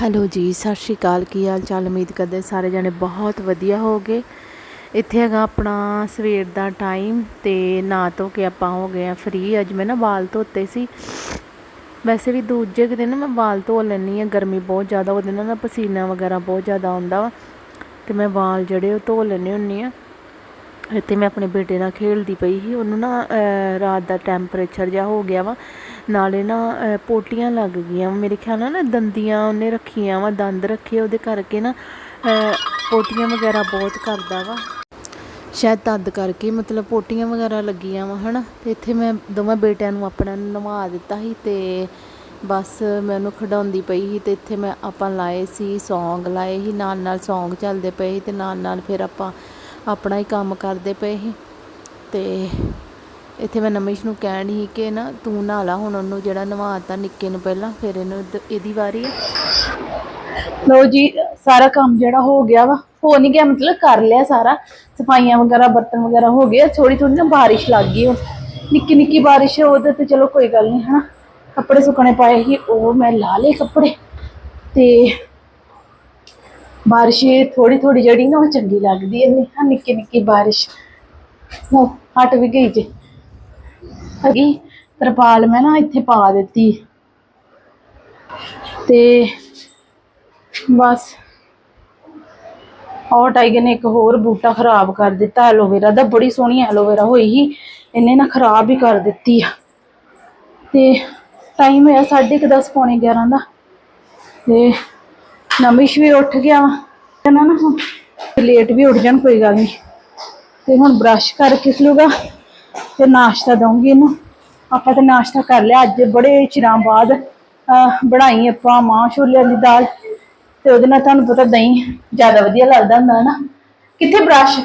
Hello ਜੀ, ਸਤਿ ਸ਼੍ਰੀ ਅਕਾਲ, ਕੀ ਹਾਲ ਚਾਲ? ਉਮੀਦ ਕਰਦੇ ਸਾਰੇ ਜਣੇ ਬਹੁਤ ਵਧੀਆ ਹੋਗੇ ਇੱਥੇ ਹੈਗਾ ਆਪਣਾ ਸਵੇਰ ਦਾ ਟਾਈਮ ਤੇ ਨਾ ਧੋ ਕੇ ਆਪਾਂ ਹੋ ਗਏ ਆ ਫ੍ਰੀ ਅੱਜ ਮੈਂ ਨਾ ਵਾਲ ਧੋਤੇ ਸੀ। ਵੈਸੇ ਵੀ ਦੂਜੇ ਕੁ ਦਿਨ ਮੈਂ ਵਾਲ ਧੋ ਲੈਂਦੀ ਆ ਗਰਮੀ ਬਹੁਤ ਜ਼ਿਆਦਾ, ਉਹਦੇ ਨਾਲ ਨਾ ਪਸੀਨਾ ਵਗੈਰਾ ਬਹੁਤ ਜ਼ਿਆਦਾ ਆਉਂਦਾ ਵਾ। ਤੇ ਮੈਂ ਵਾਲ ਜਿਹੜੇ ਉਹ ਧੋ ਲੈਂਦੀ ਹੁੰਦੀ ਆ ਇੱਥੇ ਮੈਂ ਆਪਣੇ ਬੇਟੇ ਨਾਲ ਖੇਡਦੀ ਪਈ ਸੀ। ਉਹਨੂੰ ਨਾ ਰਾਤ ਦਾ ਟੈਂਪਰੇਚਰ ਜਿਹਾ ਹੋ ਗਿਆ ਵਾ। ਨਾਲੇ ਨਾ ਪੋਟੀਆਂ ਲੱਗ ਗਈਆਂ ਮੇਰੇ ਖਿਆਲ ਨਾਲ ਨਾ ਦੰਦੀਆਂ ਉਹਨੇ ਰੱਖੀਆਂ ਵਾ, ਦੰਦ ਰੱਖੇ ਉਹਦੇ ਕਰਕੇ ਨਾ ਪੋਟੀਆਂ ਵਗੈਰਾ ਬਹੁਤ ਕਰਦਾ ਵਾ। ਸ਼ਾਇਦ ਤਦ ਕਰਕੇ ਮਤਲਬ ਪੋਟੀਆਂ ਵਗੈਰਾ ਲੱਗੀਆਂ ਵਾ, ਹਨਾ। ਤੇ ਇੱਥੇ ਮੈਂ ਦੋਵਾਂ ਬੇਟਿਆਂ ਨੂੰ ਆਪਣਾ ਨਵਾ ਦਿੱਤਾ ਸੀ ਤੇ ਬਸ ਮੈਂ ਉਹਨੂੰ ਖਿਡਾਉਂਦੀ ਪਈ ਸੀ ਤੇ ਇੱਥੇ ਮੈਂ ਆਪਾਂ ਲਾਏ ਸੀ, ਸੌਂਗ ਲਾਏ ਸੀ। ਨਾਲ ਨਾਲ ਸੌਂਗ ਚੱਲਦੇ ਪਏ ਸੀ ਤੇ ਨਾਲ ਨਾਲ ਫਿਰ ਆਪਾਂ ਆਪਣਾ ਹੀ ਕੰਮ ਕਰਦੇ ਪਏ ਸੀ। ਤੇ ਇੱਥੇ ਮੈਂ ਨਮਿਸ਼ ਨੂੰ ਕਹਿਣ ਸੀ ਕਿ ਨਾ ਤੂੰ ਨਹਾ ਲਾ, ਹੁਣ ਉਹਨੂੰ ਜਿਹੜਾ ਨਵਾਤਾ ਨਿੱਕੇ ਨੂੰ ਪਹਿਲਾਂ, ਫਿਰ ਇਹਨੂੰ ਇਹਦ- ਇਹਦੀ ਵਾਰੀ ਹੈ ਲੋ ਜੀ, ਸਾਰਾ ਕੰਮ ਜਿਹੜਾ ਹੋ ਗਿਆ ਵਾ, ਹੋ ਨਹੀਂ ਗਿਆ ਮਤਲਬ ਕਰ ਲਿਆ ਸਾਰਾ। ਸਫਾਈਆਂ ਵਗੈਰਾ, ਬਰਤਨ ਵਗੈਰਾ ਹੋ ਗਏ ਥੋੜੀ ਥੋੜੀ ਨਾ ਬਾਰਿਸ਼ ਲੱਗ ਗਈ ਹੁਣ। ਨਿੱਕੀ ਨਿੱਕੀ ਬਾਰਿਸ਼ ਹੈ ਉਹਦੇ ਤੇ ਚਲੋ ਕੋਈ ਗੱਲ ਨਹੀਂ, ਹਨਾ। ਕੱਪੜੇ ਸੁੱਕਣੇ ਪਾਏ ਸੀ, ਉਹ ਮੈਂ ਲਾ ਲਏ ਕੱਪੜੇ। ਤੇ ਬਾਰਿਸ਼ ਥੋੜੀ ਥੋੜੀ ਜਿਹੜੀ ਨਾ ਉਹ ਚੰਗੀ ਲੱਗਦੀ ਹੈ ਹਾਂ ਨਿੱਕੀ ਨਿੱਕੀ ਬਾਰਿਸ਼। ਉਹ ਹਟ ਵੀ ਗਈ ਜੇ। ਹੈਗੀ, ਤਰਪਾਲ ਮੈਂ ਨਾ ਇੱਥੇ ਪਾ ਦਿੱਤੀ। ਤੇ ਬਸ ਔਰ ਟਾਈਗਰ ਨੇ ਇੱਕ ਹੋਰ ਬੂਟਾ ਖਰਾਬ ਕਰ ਦਿੱਤਾ, ਐਲੋਵੇਰਾ ਦਾ, ਬੜੀ ਸੋਹਣੀ ਐਲੋਵੇਰਾ ਹੋਈ ਸੀ, ਇਹਨੇ ਨਾ ਖਰਾਬ ਹੀ ਕਰ ਦਿੱਤੀ ਆ। ਤੇ ਟਾਈਮ ਹੋਇਆ 10:30 ਪੌਣੇ 11 ਦਾ। ਤੇ ਨਮਿਸ਼ ਵੀ ਉੱਠ ਗਿਆ ਵਾ। ਕਹਿੰਦਾ ਨਾ ਹੁਣ ਲੇਟ ਵੀ ਉੱਠ ਜਾਣ, ਕੋਈ ਗੱਲ ਨਹੀਂ ਤੇ ਹੁਣ ਬ੍ਰਸ਼ ਕਰਕੇ ਲੂਗਾ ਤੇ ਨਾਸ਼ਤਾ ਦਊਂਗੀ ਇਹਨੂੰ। ਆਪਾਂ ਤੇ ਨਾਸ਼ਤਾ ਕਰ ਲਿਆ, ਅੱਜ ਬੜੇ ਚਿਰਾਂ ਬਾਅਦ ਬਣਾਈ ਆਪਾਂ ਮਾਂ ਛੋਲਿਆਂ ਦੀ ਦਾਲ। ਤੇ ਉਹਦੇ ਨਾਲ ਤੁਹਾਨੂੰ ਪਤਾ ਦਹੀਂ ਜ਼ਿਆਦਾ ਵਧੀਆ ਲੱਗਦਾ ਹੁੰਦਾ ਨਾ। ਕਿੱਥੇ ਬ੍ਰਸ਼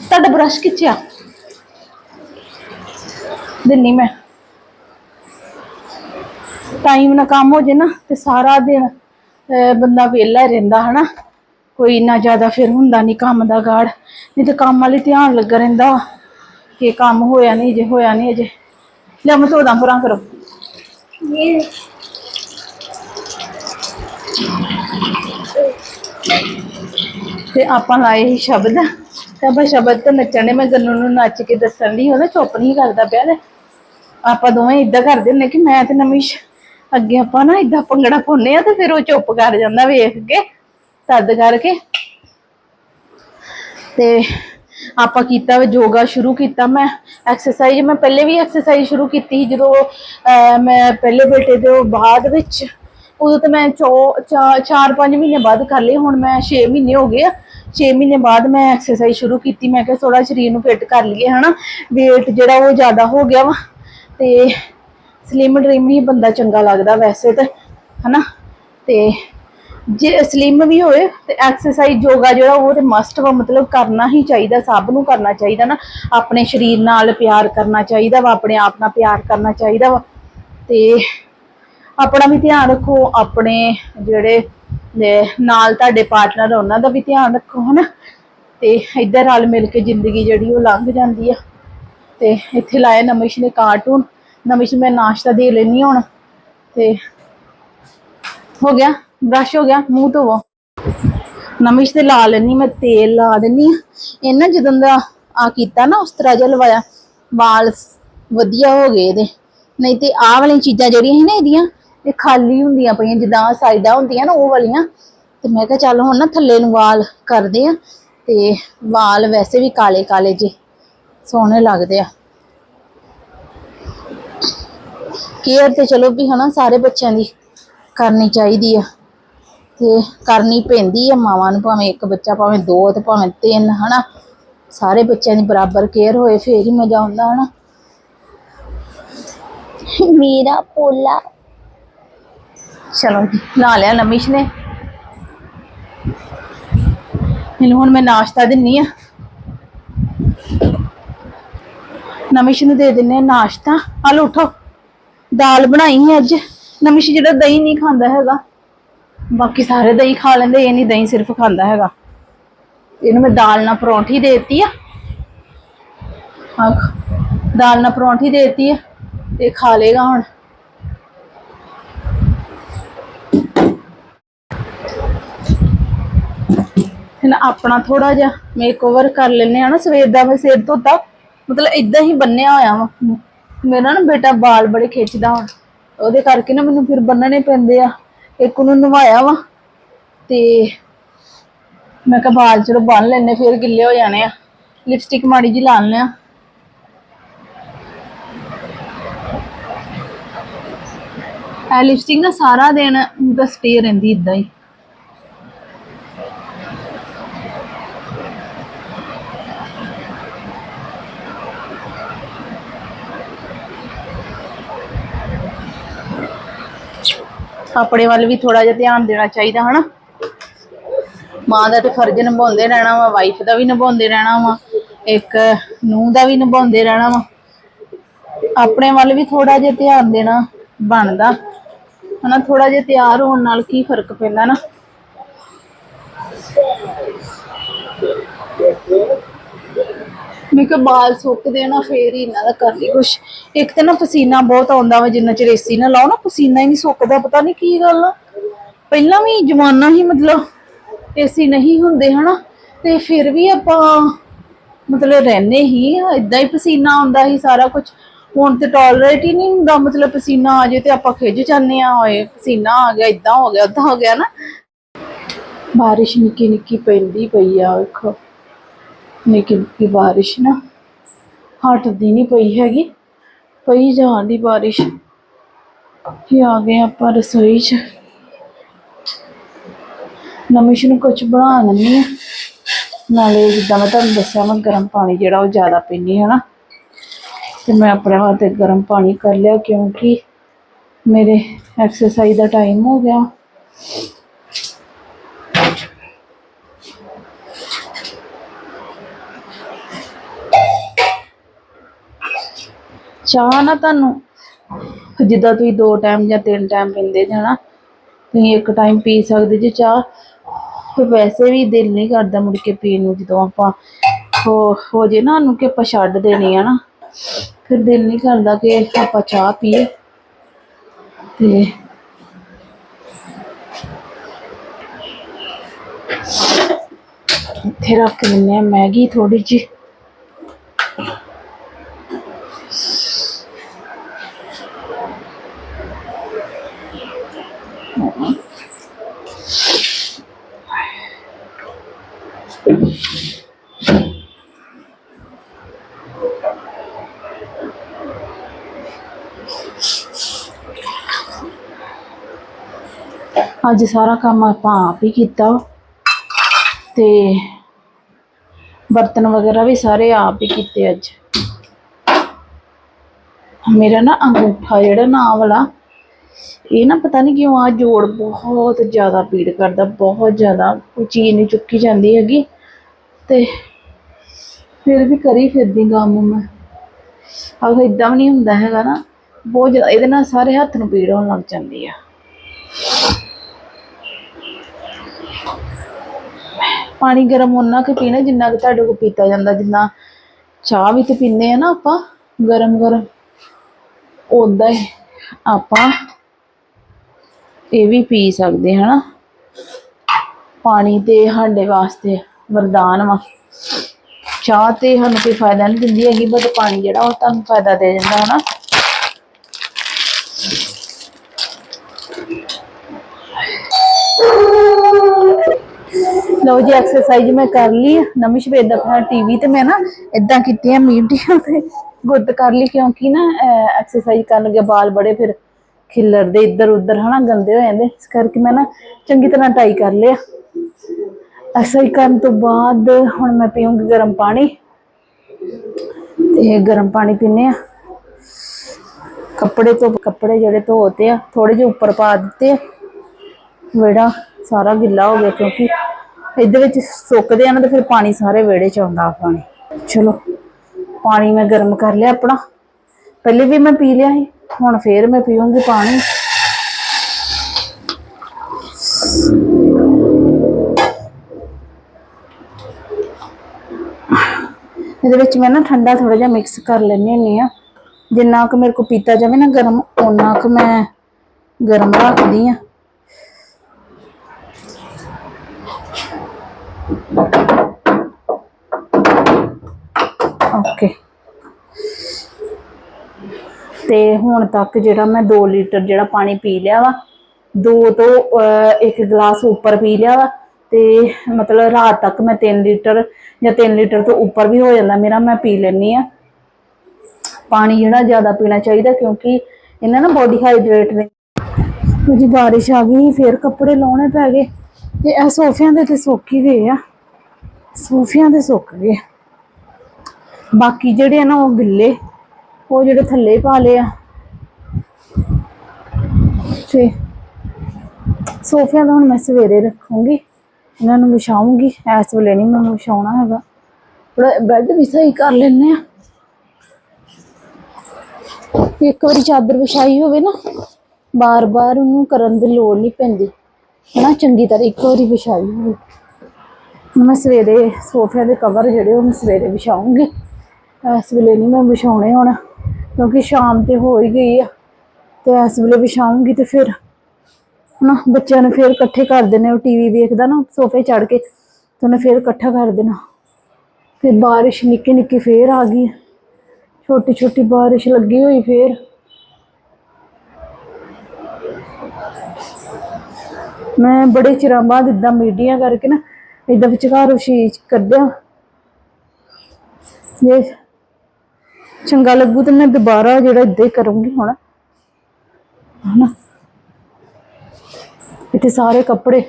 ਤੁਹਾਡਾ ਬ੍ਰਸ਼ ਕਿੱਥੇ ਆ? ਦਿੰਨੀ ਮੈਂ। ਟਾਈਮ ਨਾਲ ਕੰਮ ਹੋ ਜੇ ਨਾ ਤੇ ਸਾਰਾ ਦਿਨ ਬੰਦਾ ਵਿਹਲਾ ਹੀ ਰਹਿੰਦਾ ਹਨਾ, ਕੋਈ ਇੰਨਾ ਜ਼ਿਆਦਾ ਫਿਰ ਹੁੰਦਾ ਨਹੀਂ ਕੰਮ ਦਾ ਗਾੜ, ਨਹੀਂ ਤੇ ਕੰਮ ਵਾਲੇ ਧਿਆਨ ਲੱਗਾ ਰਹਿੰਦਾ, ਕਿ ਕੰਮ ਹੋਇਆ ਨਹੀਂ ਜੇ ਹੋਇਆ ਨਹੀਂ ਅਜੇ। ਲੈ ਮੈਂ ਧੋਦਾ ਪਰਾਂ ਕਰੋ। ਤੇ ਆਪਾਂ ਲਾਏ ਸੀ ਸ਼ਬਦ, ਤੇ ਆਪਾਂ ਸ਼ਬਦ ਤੇ ਨੱਚਣੇ ਮੈਂ ਗੰਨੂ ਨੂੰ ਨੱਚ ਕੇ ਦੱਸਣ ਲਈ ਉਹਨੇ ਚੁੱਪ ਨਹੀਂ ਕਰਦਾ ਪਿਆ ਤੇ। ਆਪਾਂ ਦੋਵੇਂ ਇਦਾਂ ਕਰਦੇ ਹੁੰਦੇ ਕਿ ਮੈਂ ਤੇ ਨਮਿਸ਼ ਅੱਗੇ ਆਪਾਂ ਨਾ ਇਦਾਂ ਪੰਗੜਾ ਪਾਉਂਦੇ ਆ ਤੇ ਫਿਰ ਉਹ ਚੁੱਪ ਕਰ ਜਾਂਦਾ ਵੇਖ ਕੇ ਤਦ ਕਰਕੇ। ਤੇ ਆਪਾਂ ਕੀਤਾ ਵਾ ਯੋਗਾ ਸ਼ੁਰੂ ਕੀਤਾ ਮੈਂ। ਐਕਸਰਸਾਈਜ਼ ਮੈਂ ਪਹਿਲੇ ਵੀ ਐਕਸਰਸਾਈਜ਼ ਸ਼ੁਰੂ ਕੀਤੀ ਜਦੋਂ ਅਹ, ਮੈਂ ਪਹਿਲੇ ਬੇਟੇ ਦੇ ਬਾਅਦ ਵਿੱਚ ਉਦੋਂ ਤਾਂ ਮੈਂ 4-5 ਮਹੀਨੇ ਬਾਅਦ ਕਰ ਲਈ ਹੁਣ ਮੈਂ 6 ਮਹੀਨੇ ਹੋ ਗਏ ਆ। 6 ਮਹੀਨੇ ਬਾਅਦ ਮੈਂ ਐਕਸਰਸਾਈਜ਼ ਸ਼ੁਰੂ ਕੀਤੀ ਮੈਂ ਕਿਹਾ ਥੋੜਾ ਸਰੀਰ ਨੂੰ ਫਿੱਟ ਕਰ ਲਈਏ ਹਨਾ। weight ਜਿਹੜਾ ਉਹ ਜ਼ਿਆਦਾ ਹੋ ਗਿਆ ਵਾ ਤੇ ਸਲਿਮ ਡ੍ਰਿਮ ਹੀ ਬੰਦਾ ਚੰਗਾ ਲੱਗਦਾ ਵੈਸੇ ਤਾਂ, ਹਨਾ? ਤੇ ਜੇ ਸਲਿਮ ਵੀ ਹੋਏ ਤੇ ਐਕਸਰਸਾਈਜ਼ ਯੋਗਾ ਜਿਹੜਾ ਉਹ ਤੇ ਮਸਟ ਵਾ, ਮਤਲਬ ਕਰਨਾ ਹੀ ਚਾਹੀਦਾ, ਸਭ ਨੂੰ ਕਰਨਾ ਚਾਹੀਦਾ ਨਾ। ਆਪਣੇ ਸਰੀਰ ਨਾਲ ਪਿਆਰ ਕਰਨਾ ਚਾਹੀਦਾ ਵਾ, ਆਪਣੇ ਆਪ ਨਾਲ ਪਿਆਰ ਕਰਨਾ ਚਾਹੀਦਾ ਵਾ। ਤੇ ਆਪਣਾ ਵੀ ਧਿਆਨ ਰੱਖੋ, ਆਪਣੇ ਜਿਹੜੇ ਨਾਲ ਤੁਹਾਡੇ ਪਾਰਟਨਰ ਉਹਨਾਂ ਦਾ ਵੀ ਧਿਆਨ ਰੱਖੋ, ਹਨਾ? ਤੇ ਇੱਧਰ ਰਲ ਮਿਲ ਕੇ ਜ਼ਿੰਦਗੀ ਜਿਹੜੀ ਉਹ ਲੰਘ ਜਾਂਦੀ ਆ। ਤੇ ਇੱਥੇ ਲਾਇਆ ਨਮਿਸ਼ ਨੇ ਕਾਰਟੂਨ ਨਮਿਸ਼ ਮੈਂ ਨਾਸ਼ਤਾ ਦੇ ਲੈਣੀ ਹੁਣ ਤੇ ਹੋ ਗਿਆ ਬ੍ਰਸ਼ ਹੋ ਗਿਆ, ਮੂੰਹ ਧੋਵੋ। ਨਮਿਸ਼ ਤੇ ਲਾ ਲੈਣੀ ਮੈਂ ਤੇਲ ਲਾ ਦਿੰਨੀ ਆ ਇਹ ਨਾ ਜਦੋਂ ਦਾ ਆ ਕੀਤਾ ਨਾ, ਉਸ ਤਰ੍ਹਾਂ ਜਿਹਾ ਲਵਾਇਆ। ਵਾਲ ਵਧੀਆ ਹੋ ਗਏ ਇਹਦੇ। ਨਹੀਂ ਤੇ ਆਹ ਵਾਲੀਆਂ ਚੀਜ਼ਾਂ ਜਿਹੜੀਆਂ ਸੀ ਨਾ ਇਹਦੀਆਂ, ਇਹ ਖਾਲੀ ਹੁੰਦੀਆਂ ਪਈਆਂ, ਜਿੱਦਾਂ ਸਾਈਡਾਂ ਹੁੰਦੀਆਂ ਨਾ, ਉਹ ਵਾਲੀਆਂ। ਤੇ ਮੈਂ ਕਿਹਾ ਚੱਲ ਹੁਣ ਨਾ ਥੱਲੇ ਨੂੰ ਵਾਲ ਕਰਦੇ ਆ ਤੇ ਵਾਲ ਵੈਸੇ ਵੀ ਕਾਲੇ ਕਾਲੇ ਜੇ, ਸੋਹਣੇ ਲੱਗਦੇ ਆ। ਕੇਅਰ ਤੇ ਚਲੋ ਵੀ ਹਨਾ ਸਾਰੇ ਬੱਚਿਆਂ ਦੀ ਕਰਨੀ ਚਾਹੀਦੀ ਆ। ਤੇ ਕਰਨੀ ਪੈਂਦੀ ਆ ਮਾਵਾਂ ਨੂੰ ਭਾਵੇਂ ਇੱਕ ਬੱਚਾ ਭਾਵੇਂ ਦੋ ਤੇ ਭਾਵੇਂ ਤਿੰਨ ਹਨਾ। ਸਾਰੇ ਬੱਚਿਆਂ ਦੀ ਬਰਾਬਰ ਕੇਅਰ ਹੋਏ ਫੇਰ ਹੀ ਮਜ਼ਾ ਆਉਂਦਾ ਹਨਾ। ਮੇਰਾ ਪੋਲਾ। ਚਲੋ ਜੀ ਲਾ ਲਿਆ ਨਮਿਸ਼ ਨੇ ਇਹਨੂੰ ਹੁਣ ਮੈਂ ਨਾਸ਼ਤਾ ਦਿੰਨੀ ਆ। ਨਮਿਸ਼ ਨੂੰ ਦੇ ਦਿੰਨੇ ਨਾਸ਼ਤਾ। ਆ ਲਓ ਉਠੋ। ਦਾਲ ਬਣਾਈ ਹੈ ਅੱਜ। ਨਮਿਸ਼ ਜਿਹੜਾ ਦਹੀਂ ਨਹੀਂ ਖਾਂਦਾ ਹੈਗਾ। ਬਾਕੀ ਸਾਰੇ ਦਹੀਂ ਖਾ ਲੈਂਦੇ, ਇਹ ਨਹੀਂ ਦਹੀਂ ਸਿਰਫ ਖਾਂਦਾ ਹੈਗਾ। ਇਹਨੂੰ ਮੈਂ ਦਾਲ ਨਾਲ ਪਰੌਂਠੀ ਦੇਤੀ ਆ। ਆਖ, ਦਾਲ ਨਾਲ ਪਰੌਂਠੀ ਦੇਤੀ ਆ। ਤੇ ਖਾ ਲੇਗਾ ਹੁਣ। ਨਾ ਆਪਣਾ ਥੋੜਾ ਜਿਹਾ ਮੇਕਓਵਰ ਕਰ ਲੈਨੇ ਆ ਨਾ। ਸਵੇਰ ਦਾ ਮੈਂ ਸਿਰ ਧੋਤਾ। ਮਤਲਬ ਇਦਾਂ ਹੀ ਬੰਨਿਆ ਹੋਇਆ ਵਾ। ਮੇਰਾ ਨਾ ਬੇਟਾ ਬਾਲ ਬੜੇ ਖਿੱਚਦਾ ਵਾ ਉਹਦੇ ਕਰਕੇ ਨਾ ਮੈਨੂੰ ਫਿਰ ਬੰਨਣੇ ਪੈਂਦੇ ਆ। ਇੱਕ ਨੂੰ ਨਵਾਇਆ ਵਾ, ਤੇ ਮੈਂ ਕਿਹਾ ਬਾਲ ਚਲੋ ਬੰਨ ਲੈਨੇ ਫਿਰ ਗਿੱਲੇ ਹੋ ਜਾਣੇ ਆ। ਲਿਪਸਟਿਕ ਮਾੜੀ ਜੀ ਲਾ ਲੈਨੇ ਆ ਇਹ ਲਿਪਸਟਿਕ ਨਾ ਸਾਰਾ ਦਿਨ ਦਸਤੀ ਰਹਿੰਦੀ ਇਦਾਂ ਹੀ। ਆਪਣੇ ਵੱਲ ਵੀ ਥੋੜਾ ਜਿਹਾ ਧਿਆਨ ਦੇਣਾ ਚਾਹੀਦਾ, ਹਨਾ? ਮਾਂ ਦਾ ਤੇ ਫਰਜ਼ ਨਿਭਾਉਂਦੇ ਰਹਿਣਾ ਵਾ ਵਾਈਫ ਦਾ ਵੀ ਨਿਭਾਉਂਦੇ ਰਹਿਣਾ ਵਾ, ਇੱਕ ਨੂੰਹ ਦਾ ਵੀ ਨਿਭਾਉਂਦੇ ਰਹਿਣਾ ਵਾ। ਆਪਣੇ ਵੱਲ ਵੀ ਥੋੜਾ ਜਿਹਾ ਧਿਆਨ ਦੇਣਾ ਬਣਦਾ, ਹਨਾ? ਥੋੜਾ ਜਿਹਾ ਤਿਆਰ ਹੋਣ ਨਾਲ ਕੀ ਫ਼ਰਕ ਪੈਂਦਾ ਨਾ ਮੈਂ ਕਿਹਾ ਬਾਲ ਸੁੱਕਦੇ ਨਾ, ਫੇਰ ਹੀ ਇਹਨਾਂ ਦਾ ਕਰ ਲਈ ਕੁਛ। ਇੱਕ ਤਾਂ ਨਾ ਪਸੀਨਾ ਬਹੁਤ ਆਉਂਦਾ ਵਾ, ਜਿੰਨਾ ਚਿਰ ਏਸੀ ਨਾ ਲਾਓ ਨਾ, ਪਸੀਨਾ ਹੀ ਨਹੀਂ ਸੁੱਕਦਾ, ਪਤਾ ਨਹੀਂ ਕੀ ਗੱਲ ਆ। ਪਹਿਲਾਂ ਵੀ ਜਮਾਨਾ ਹੀ ਮਤਲਬ ਏਸੀ ਨਹੀਂ ਹੁੰਦੇ, ਹਨਾ। ਤੇ ਫਿਰ ਵੀ ਆਪਾਂ ਮਤਲਬ ਰਹਿੰਦੇ ਹੀ ਇਦਾਂ ਹੀ ਪਸੀਨਾ ਆਉਂਦਾ ਹੀ ਸਾਰਾ ਕੁਝ ਹੁਣ ਤੇ ਟੋਲਰੇਟ ਹੀ ਨਹੀਂ ਹੁੰਦਾ, ਮਤਲਬ ਪਸੀਨਾ ਆ ਜੇ ਤੇ ਆਪਾਂ ਖਿੱਚ ਜਾਂਦੇ ਆ ਓਏ ਪਸੀਨਾ ਆ ਗਿਆ ਇਦਾਂ ਹੋ ਗਿਆ ਉਦਾਂ ਹੋ ਗਿਆ ਨਾ। ਬਾਰਿਸ਼ ਨਿੱਕੀ ਨਿੱਕੀ ਪੈਂਦੀ ਪਈ ਆ, ਵੇਖੋ। ਨਿੱਕੀ ਨਿੱਕੀ ਬਾਰਿਸ਼ ਨਾ ਹਟਦੀ ਨਹੀਂ ਪਈ ਹੈਗੀ। ਪਈ ਜਾਂਦੀ ਬਾਰਿਸ਼। ਇਹ ਆ ਗਏ ਆਪਾਂ ਰਸੋਈ 'ਚ। ਨਮਿਸ਼ ਨੂੰ ਕੁਝ ਬਣਾ ਲੈਂਦੀ ਆ। ਨਾਲੇ ਜਿੱਦਾਂ ਮੈਂ ਤੁਹਾਨੂੰ ਦੱਸਿਆ ਮੈਂ ਗਰਮ ਪਾਣੀ ਜਿਹੜਾ ਉਹ ਜ਼ਿਆਦਾ ਪੀਂਦੀ ਹੈ ਨਾ। ਤੇ ਮੈਂ ਆਪਣੇ ਵਾਸਤੇ ਗਰਮ ਪਾਣੀ ਕਰ ਲਿਆ ਕਿਉਂਕਿ ਮੇਰੇ ਐਕਸਰਸਾਈਜ਼ ਦਾ ਟਾਈਮ ਹੋ ਗਿਆ। ਚਾਹ ਨਾ ਤੁਹਾਨੂੰ। ਜਿੱਦਾਂ ਤੁਸੀਂ ਦੋ ਟਾਈਮ ਜਾਂ ਤਿੰਨ ਟਾਈਮ ਪੀਂਦੇ ਜਾਣਾ ਤੁਸੀਂ ਇੱਕ ਟਾਈਮ ਪੀ ਸਕਦੇ ਜੇ ਚਾਹ। ਫਿਰ ਵੈਸੇ ਵੀ ਦਿਲ ਨਹੀਂ ਕਰਦਾ ਮੁੜ ਕੇ ਪੀਣ ਨੂੰ ਜਦੋਂ ਆਪਾਂ ਹੋ ਹੋ ਜੇ ਨਾ ਉਹਨੂੰ ਕਿ ਆਪਾਂ ਛੱਡ ਦੇਣੀ ਆ ਨਾ। ਫਿਰ ਦਿਲ ਨਹੀਂ ਕਰਦਾ ਕਿ ਆਪਾਂ ਚਾਹ ਪੀਏ। ਤੇ ਇੱਥੇ ਰੱਖ ਲੈਂਦੇ ਆ ਮੈਗੀ ਥੋੜੀ ਜਿਹੀ। ਅੱਜ ਸਾਰਾ ਕੰਮ ਆਪਾਂ ਆਪ ਹੀ ਕੀਤਾ ਤੇ ਬਰਤਨ ਵਗੈਰਾ ਵੀ ਸਾਰੇ ਆਪ ਹੀ ਕੀਤੇ ਅੱਜ। ਮੇਰਾ ਨਾ ਅੰਗੂਠਾ ਜਿਹੜਾ ਨਾ ਵਾਲਾ, ਇਹ ਨਾ ਪਤਾ ਨਹੀਂ ਕਿਉਂ ਆ ਜੋੜ ਬਹੁਤ ਜ਼ਿਆਦਾ ਪੀੜ ਕਰਦਾ, ਬਹੁਤ ਜ਼ਿਆਦਾ, ਕੋਈ ਚੀਜ਼ ਨਹੀਂ ਚੁੱਕੀ ਜਾਂਦੀ ਹੈਗੀ। ਤੇ ਫਿਰ ਵੀ ਕਰੀ ਫਿਰਦੀ ਕੰਮ ਮੈਂ। ਆਹ ਇਦਾਂ ਵੀ ਨਹੀਂ ਹੁੰਦਾ ਹੈਗਾ ਨਾ, ਬਹੁਤ ਜ਼ਿਆਦਾ, ਇਹਦੇ ਨਾਲ ਸਾਰੇ ਹੱਥ ਨੂੰ ਪੀੜ ਹੋਣ ਲੱਗ ਜਾਂਦੀ ਆ। ਪਾਣੀ ਗਰਮ ਉਹਨਾਂ ਕਿ ਪੀਣਾ ਜਿੰਨਾ ਕਿ ਤੁਹਾਡੇ ਕੋਲ ਪੀਤਾ ਜਾਂਦਾ, ਜਿੰਨਾ ਚਾਹ ਵੀ ਤੇ ਪੀਂਦੇ ਆ ਨਾ ਆਪਾਂ, ਗਰਮ ਗਰਮ। ਉਦਾਂ ਹੀ ਆਪਾਂ ਇਹ ਵੀ ਪੀ ਸਕਦੇ ਹਨਾ। ਪਾਣੀ ਤੇ ਸਾਡੇ ਵਾਸਤੇ ਵਰਦਾਨ ਵਾ। ਚਾਹ ਤੇ ਸਾਨੂੰ ਕੋਈ ਫਾਇਦਾ ਨਹੀਂ ਦਿੰਦੀ ਹੈਗੀ ਬਟ ਪਾਣੀ ਜਿਹੜਾ ਉਹ ਤੁਹਾਨੂੰ ਫਾਇਦਾ ਦੇ ਜਾਂਦਾ, ਹਨਾ? ਲਓ ਜੀ ਐਕਸਰਸਾਈਜ਼ ਮੈਂ ਕਰ ਲਈ ਨਵੀਂ ਸ਼ਵੇਦ ਦਾ ਆਪਣਾ ਟੀਵੀ ਤੇ ਮੈਂ ਨਾ ਇਦਾਂ ਕੀਤੀਆਂ ਮੀਡੀਆ ਤੇ। ਗੁੱਦ ਕਰ ਲਈ, ਕਿਉਂਕਿ ਨਾ ਐਕਸਰਸਾਈਜ਼ ਕਰਨ ਲੱਗੇ ਬਾਲ ਬੜੇ ਫਿਰ ਖਿੱਲਰਦੇ ਇੱਧਰ ਉੱਧਰ ਹਨਾ, ਗੰਦੇ ਹੋ ਜਾਂਦੇ। ਇਸ ਕਰਕੇ ਮੈਂ ਨਾ ਚੰਗੀ ਤਰ੍ਹਾਂ ਟਾਈ ਕਰ ਲਿਆ। ਐਸਾ ਹੀ ਕਰਨ ਤੋਂ ਬਾਅਦ ਹੁਣ ਮੈਂ ਪੀਉਂਗੀ ਗਰਮ ਪਾਣੀ ਤੇ ਗਰਮ ਪਾਣੀ ਪੀਨੇ ਆ। ਕੱਪੜੇ ਤੋਂ ਕੱਪੜੇ ਜਿਹੜੇ ਧੋਤੇ ਆ ਥੋੜੇ ਜਿਹੇ ਉੱਪਰ ਪਾ ਦਿੱਤੇ ਆ। ਵਿਹੜਾ ਸਾਰਾ ਗਿੱਲਾ ਹੋ ਗਿਆ ਕਿਉਂਕਿ ਇਹਦੇ ਵਿੱਚ ਸੁੱਕਦੇ ਆ ਨਾ ਤੇ ਫਿਰ ਪਾਣੀ ਸਾਰੇ ਵਿਹੜੇ ਚ ਆਉਂਦਾ ਪਾਣੀ। ਚਲੋ, ਪਾਣੀ ਮੈਂ ਗਰਮ ਕਰ ਲਿਆ ਆਪਣਾ। ਪਹਿਲੇ ਵੀ ਮੈਂ ਪੀ ਲਿਆ ਸੀ, ਹੁਣ ਫੇਰ ਮੈਂ ਪੀਉਂਗੀ ਪਾਣੀ। ਇਹਦੇ ਵਿੱਚ ਮੈਂ ਨਾ ਠੰਡਾ ਥੋੜਾ ਜਿਹਾ ਮਿਕਸ ਕਰ ਲੈਣੀ ਹੁੰਨੀ ਆ ਜਿੰਨਾ ਕੁ ਮੇਰੇ ਕੋ ਪੀਤਾ ਜਾਵੇ ਨਾ ਗਰਮ ਉਨਾ ਕੁ ਮੈਂ ਗਰਮ ਰੱਖਦੀ ਆ ਓਕੇ ਤੇ ਹੁਣ ਤੱਕ ਜਿਹੜਾ ਮੈਂ 2 ਲੀਟਰ ਜਿਹੜਾ ਪਾਣੀ ਪੀ ਲਿਆ ਵਾ, ਦੋ ਤੋਂ ਇੱਕ ਗਲਾਸ ਉੱਪਰ ਪੀ ਲਿਆ ਵਾ ਤੇ ਮਤਲਬ ਰਾਤ ਤੱਕ ਮੈਂ 3 ਲੀਟਰ ਜਾਂ 3 ਲੀਟਰ ਤੋਂ ਉੱਪਰ ਵੀ ਹੋ ਜਾਂਦਾ, ਮੇਰਾ ਮੈਂ ਪੀ ਲੈਣੀ ਆ ਪਾਣੀ ਜਿਹੜਾ ਜ਼ਿਆਦਾ ਪੀਣਾ ਚਾਹੀਦਾ ਕਿਉਂਕਿ ਇਹਨਾਂ ਨਾ ਬੋਡੀ ਹਾਈਡਰੇਟ ਨੇ। ਜੀ ਬਾਰਿਸ਼ ਆ ਗਈ, ਫਿਰ ਕੱਪੜੇ ਲਾਉਣੇ ਪੈ ਗਏ ਤੇ ਇਹ ਸੋਫਿਆਂ ਦੇ ਤੇ ਸੁੱਕ ਹੀ ਗਏ ਆ। ਸੋਫਿਆਂ ਦੇ ਸੁੱਕ ਗਏ। ਬਾਕੀ ਜਿਹੜੇ ਆ ਨਾ ਉਹ ਗਿੱਲੇ, ਉਹ ਜਿਹੜੇ ਥੱਲੇ ਪਾ ਲਏ ਆ। ਤੇ ਸੋਫਿਆਂ ਦਾ ਹੁਣ ਮੈਂ ਸਵੇਰੇ ਰੱਖੂੰਗੀ। ਇਹਨਾਂ ਨੂੰ ਵਿਛਾਉਂਗੀ। ਇਸ ਵੇਲੇ ਨਹੀਂ ਮੈਂ ਵਿਛਾਉਣਾ ਹੈਗਾ। ਥੋੜਾ ਬੈੱਡ ਵੀ ਸਹੀ ਕਰ ਲੈਣੇ ਆ ਇੱਕ ਵਾਰੀ ਚਾਦਰ ਵਿਛਾਈ ਹੋਵੇ ਨਾ, ਬਾਰ-ਬਾਰ ਉਹਨੂੰ ਕਰਨ ਦੀ ਲੋੜ ਨਹੀਂ ਪੈਂਦੀ। ਨਾ ਚੰਗੀ ਤਰ੍ਹਾਂ ਇੱਕ ਵਾਰੀ ਵਿਛਾਈ ਹੋਵੇ। ਮੈਂ ਸਵੇਰੇ ਸੋਫਿਆਂ ਦੇ ਕਵਰ ਜਿਹੜੇ ਉਹ ਮੈਂ ਸਵੇਰੇ ਵਿਛਾਉਂਗੀ ਇਸ ਵੇਲੇ ਨਹੀਂ ਮੈਂ ਵਿਛਾਉਣੇ ਹੁਣ, ਕਿਉਂਕਿ ਸ਼ਾਮ ਤੇ ਹੋ ਹੀ ਗਈ ਆ। ਤੇ ਇਸ ਵੇਲੇ ਵਿਛਾਉਂਗੀ ਤੇ ਫਿਰ ਹਨਾ, ਬੱਚਿਆਂ ਨੂੰ ਫਿਰ ਇਕੱਠੇ ਕਰ ਦੇਣੇ ਉਹ ਟੀਵੀ ਵੇਖਦਾ ਨਾ, ਸੋਫੇ ਚੜ ਕੇ, ਤੇ ਉਹਨੇ ਫਿਰ ਇਕੱਠਾ ਕਰ ਦੇਣਾ। ਫਿਰ ਬਾਰਿਸ਼ ਨਿੱਕੀ ਨਿੱਕੀ ਫੇਰ ਆ ਗਈ, ਛੋਟੀ ਛੋਟੀ ਬਾਰਿਸ਼ ਲੱਗੀ ਹੋਈ ਫੇਰ। ਮੈਂ ਬੜੇ ਚਿਰਾਂ ਬਾਅਦ ਇਦਾਂ ਮੀਡੀਆ ਕਰਕੇ ਨਾ ਇਦਾਂ ਵਿਚਕਾਰ ਉਸ਼ੀਸ਼ ਕਰਦਿਆ ਜੇ ਚੰਗਾ ਲੱਗੂ ਤਾਂ ਮੈਂ ਦੁਬਾਰਾ ਜਿਹੜਾ ਇਦਾਂ ਹੀ ਕਰੂੰਗੀ ਹੁਣ, ਹਨਾ। ਇੱਥੇ ਸਾਰੇ ਕੱਪੜੇ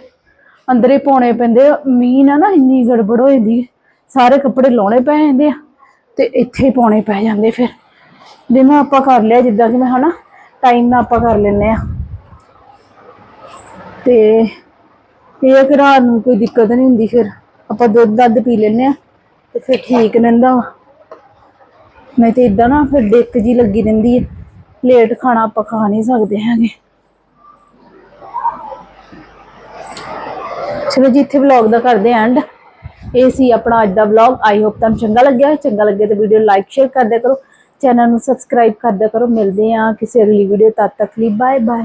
ਅੰਦਰ ਹੀ ਪਾਉਣੇ ਪੈਂਦੇ ਮੀਂਹ ਨਾਲ ਨਾ ਇੰਨੀ ਗੜਬੜ ਹੋ ਜਾਂਦੀ ਸਾਰੇ ਕੱਪੜੇ ਲਾਉਣੇ ਪੈ ਜਾਂਦੇ ਆ ਤੇ ਇੱਥੇ ਪਾਉਣੇ ਪੈ ਜਾਂਦੇ ਫਿਰ। ਜਿਵੇਂ ਆਪਾਂ ਕਰ ਲਿਆ ਜਿੱਦਾਂ ਕਿ ਮੈਂ ਹਨਾ ਟਾਈਮ ਨਾਲ ਆਪਾਂ ਕਰ ਲੈਨੇ ਆ ਤੇ ਇਹ ਆ ਕਿ ਰਾਤ ਨੂੰ ਕੋਈ ਦਿੱਕਤ ਨਹੀਂ ਹੁੰਦੀ ਫਿਰ। ਆਪਾਂ ਦੁੱਧ ਦੱਧ ਪੀ ਲੈਨੇ ਆ ਤੇ ਫਿਰ ਠੀਕ ਰਹਿੰਦਾ ਵਾ। ਨਹੀਂ ਤੇ ਇਦਾਂ ਨਾ ਫਿਰ ਡਿੱਕ ਜੀ ਲੱਗੀ ਰਹਿੰਦੀ ਹੈ। ਲੇਟ ਖਾਣਾ ਆਪਾਂ ਖਾ ਨਹੀਂ ਸਕਦੇ ਹੈਗੇ। ਚਲੋ ਜੀ, ਇੱਥੇ ਵਲੌਗ ਦਾ ਕਰਦੇ ਐਂਡ ਇਹ ਸੀ ਆਪਣਾ ਅੱਜ ਦਾ ਵਲੌਗ ਆਈ ਹੋਪ ਤੁਹਾਨੂੰ ਚੰਗਾ ਲੱਗਿਆ। ਚੰਗਾ ਲੱਗੇ ਤਾਂ ਵੀਡੀਓ ਲਾਈਕ ਸ਼ੇਅਰ ਕਰ ਕਰੋ। ਚੈਨਲ ਨੂੰ ਸਬਸਕ੍ਰਾਈਬ ਕਰ ਕਰੋ। ਮਿਲਦੇ ਆ ਕਿਸੇ ਅਗਲੀ ਵੀਡੀਓ ਤਦ ਤੱਕ ਲਈ। Bye bye